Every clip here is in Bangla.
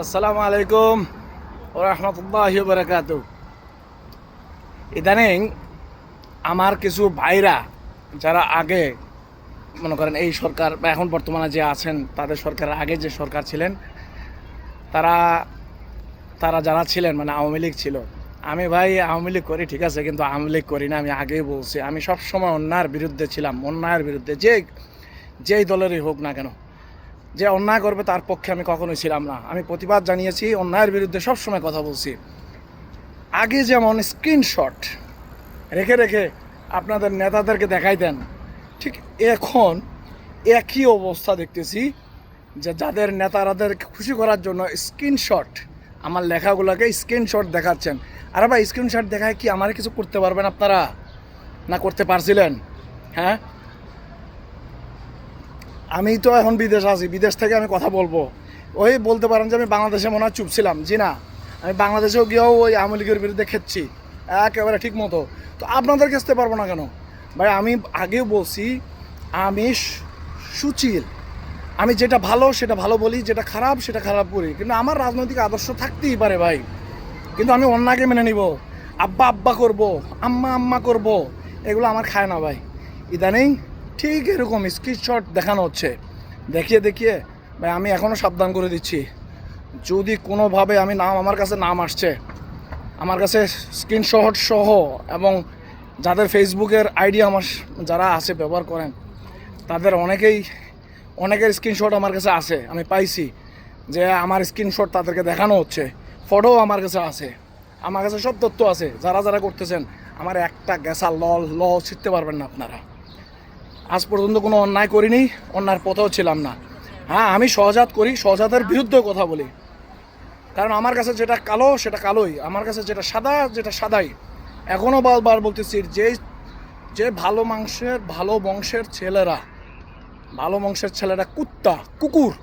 আসসালামু আলাইকুম ও রহমতুল্লাহ বারাকাত ইদানিং আমার কিছু ভাইরা যারা আগে, মনে করেন এই সরকার বা এখন বর্তমানে যে আছেন, তাদের সরকারের আগে যে সরকার ছিলেন, তারা তারা যারা ছিলেন মানে আওয়ামী লীগ ছিল, আমি ভাই আওয়ামী লীগ করি, ঠিক আছে, কিন্তু আওয়ামী লীগ করি না, আমি আগেই বলছি, আমি সবসময় অন্যায়ের বিরুদ্ধে ছিলাম, অন্যায়ের বিরুদ্ধে, যে, যেই দলেরই হোক না কেন যে অন্যায় করবে তার পক্ষে আমি কখনোই ছিলাম না। আমি প্রতিবাদ জানিয়েছি, অন্যায়ের বিরুদ্ধে সবসময় কথা বলছি। আগে যেমন স্ক্রিনশট রেখে রেখে আপনাদের নেতাদেরকে দেখাই দেন, ঠিক এখন একই অবস্থা দেখতেছি যে যাদের নেতারাদের খুশি করার জন্য স্ক্রিনশট আমার লেখাগুলোকে স্ক্রিনশট দেখাচ্ছেন। আরে ভাই স্ক্রিনশট দেখায় কি আমার কিছু করতে পারবেন আপনারা? না করতে পারছিলেন? হ্যাঁ? আমি তো এখন বিদেশ আছি, বিদেশ থেকে আমি কথা বলব। ওই বলতে পারেন যে আমি বাংলাদেশে মনে হয় চুপ ছিলাম, জি না। আমি বাংলাদেশেও গিয়েও ওই আওয়ামী লীগের বিরুদ্ধে খেচ্ছি একেবারে ঠিক মতো। তো আপনাদের খেতে পারব না কেন? ভাই, আমি আগেও বলছি, আমি সুচিল। আমি যেটা ভালো সেটা ভালো বলি, যেটা খারাপ সেটা খারাপ করি। কিন্তু আমার রাজনৈতিক আদর্শ থাকতেই পারে ভাই। কিন্তু আমি অন্যকে মেনে নিব। আব্বা আব্বা করব, আম্মা আম্মা করব, এগুলো আমার খায় না ভাই। ইদানিং ঠিক এরকম স্ক্রিনশট দেখানো হচ্ছে। দেখিয়ে দেখিয়ে, ভাই, আমি এখনও সাবধান করে দিচ্ছি। যদি কোনোভাবে আমি নাম, আমার কাছে নাম আসছে, আমার কাছে স্ক্রিনশট সহ এবং যাদের ফেসবুকের আইডি আমার, যারা আছে, ব্যবহার করেন, তাদের অনেকেই, অনেকের স্ক্রিনশট আমার কাছে আছে, আমি পাইছি যে আমার স্ক্রিনশট তাদেরকে দেখানো হচ্ছে ফটো আমার কাছে আছে, আমার কাছে সব তথ্য আছে, যারা যারা করতেছেন, আমার একটা গ্যাসা ল ল ছিটতে পারবেন না আপনারা। আজ পর্যন্ত কোনো অন্যায় করিনি অন্যায়ের পথেও ছিলাম না। হ্যাঁ আমি সহজাত করি, সহজাতের বিরুদ্ধে কথা বলি। কারণ আমার কাছে যেটা কালো, সেটা কালোই। আমার কাছে যেটা সাদা, যেটা সাদাই। এখনও বারবার বলতেছি, যে যে ভালো মাংসের, ভালো বংশের ছেলেরা, ভালো বংশের ছেলেরা কুত্তা, কুকুর,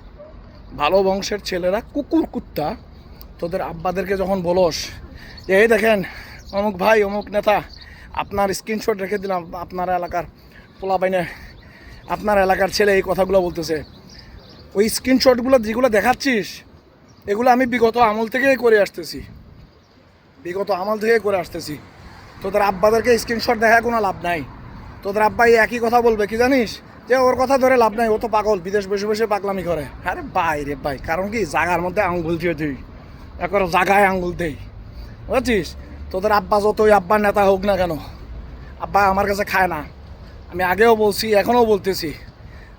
ভালো বংশের ছেলেরা কুকুর, কুত্তা, তোদের আব্বাদেরকে যখন বলস যে এই দেখেন, অমুক ভাই, অমুক নেতা, আপনার স্ক্রিনশট রেখে দিলাম আপনার এলাকার। পোলা বাইনে আপনার এলাকার ছেলে এই কথাগুলো বলতেছে। ওই স্ক্রিনশটগুলো যেগুলো দেখাচ্ছিস, এগুলো আমি বিগত আমল থেকেই করে আসতেছি। বিগত আমল থেকে করে আসতেছি। তোদের আব্বাদেরকে স্ক্রিনশট দেখায় কোনো লাভ নাই। তোদের আব্বা এই একই কথা বলবে, কি জানিস? যে ওর কথা ধরে লাভ নাই, ও তো পাগল, বিদেশ বসে বসে পাগলামি করে। আরে ভাই রে ভাই কারণ কি? জাগার মধ্যে আঙ্গুল দিয়ে দিই। একবার জাগায় আঙ্গুল দেই। বুঝছিস? তোদের আব্বা যতই আব্বার নেতা হোক না কেন, আব্বা আমার কাছে খায় না। আমি আগেও বলছি, এখনও বলতেছি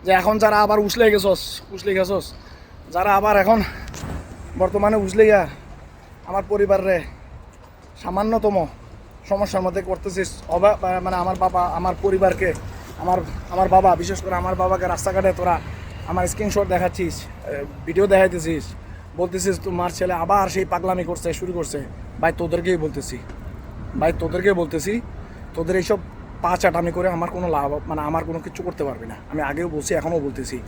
যে এখন যারা আবার উছলে গেছস উছলে গেছস, যারা আবার এখন বর্তমানে উছলে গিয়া আমার পরিবারে সামান্যতম সমস্যার মধ্যে করতেছিস, অবা মানে আমার বাবা, আমার পরিবারকে, আমার আমার বাবা, বিশেষ করে আমার বাবাকে রাস্তাঘাটে তোরা আমার স্ক্রিনশট দেখাচ্ছিস ভিডিও দেখাইতেছিস, বলতেছিস তোমার ছেলে আবার সেই পাগলামি করছে, শুরু করছে। ভাই, তোদেরকেই বলতেছি, ভাই তোদেরকে বলতেছি, তোদের এইসব পা আটামি করে আমার কোনো লাভ মানে আমার কোনো কিছু করতে পারবি না। আমি আগেও বলছি, এখনও বলতেছি।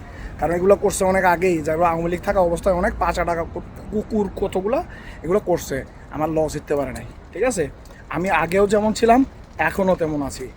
কারণ এগুলো করছে অনেক আগেই। যার আওয়ামী লীগ থাকা অবস্থায় অনেক পাঁচ আটা কুকুর কতগুলো এগুলো করছে। আমার লস জিততে পারে নাই। ঠিক আছে? আমি আগেও যেমন ছিলাম, এখনও তেমন আছি।